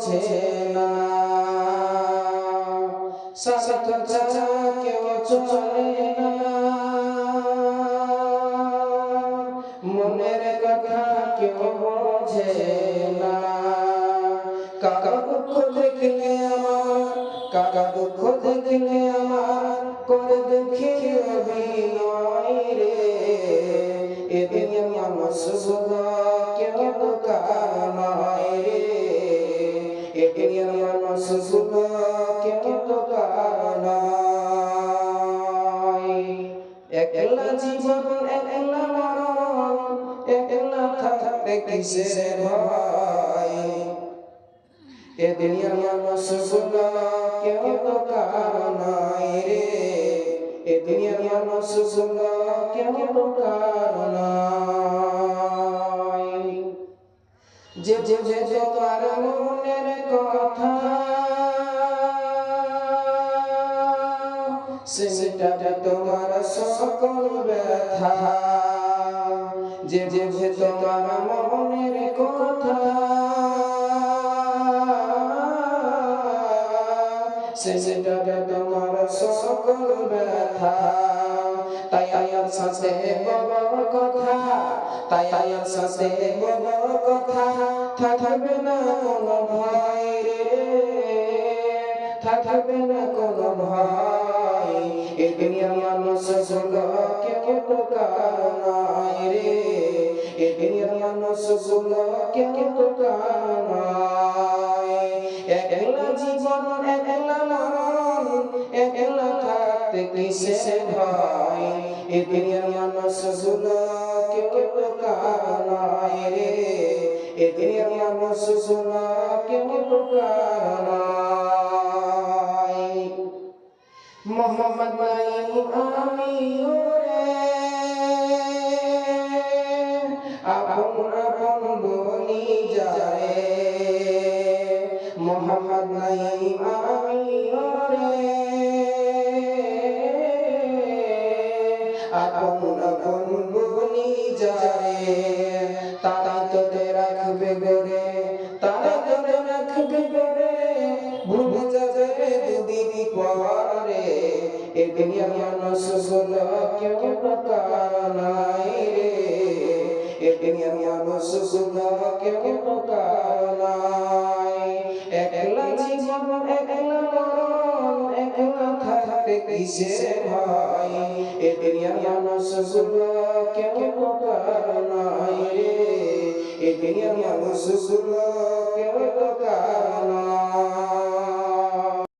বোঝে না। সাথ ছাড়া কেউ চলে না। মনের কথা কেউ বোঝে না। কাকা দুঃখ দেখলে আমার, কাকা দুঃখ দেখলে আমার, করে দেখি অভিনয় রে। এ দুনিয়ার মানুষগুলো এ দুনিয়ার মানুষগুলো কেউ তো একলা জীবন, একলা মরণ, একলা থাকতে কিসের ভয়? এ দুনিয়ার মানুষগুলো কেউ তো কারও নয় রে। এ দুনিয়ার মানুষগুলো কেউ তো কারও যে যে তার মনের কথা সেটা তোমার সকল ব্যথা। যে যে তোমার মনের কথা সেটা তোমার সকল ব্যথা। তাই আয়ার সাথে বড় কথা তাই আয়ার সাথে বড় কথা, থাকবে না কোনো ভয় রে। থাকবে না কোনো ভয়, এ দুনিয়ার মানুষগুলো কেউ তো কারও নয় রে। এ দুনিয়ার মানুষগুলো কেউ তো থাকতে কিসে ভয় এ দুনিয়ার মানুষগুলো কেউ তো কারও নয় রে। এ দুনিয়ার মানুষগুলো কেউ তো মোহাম্মদ নাইম আমি ওরে আপন আপন বলি যায় মোহাম্মদ নাইম আমি ওরে আপন আপন বলি যায় তারা তোদের রাখবে গরে তারা তোদের রাখবে গরে ভুলে যাবে কেউ নাই কেউ থাকতে কিসের কেমন নয় রে? এ দুনিয়ার মানুষগুলো কেমন নয়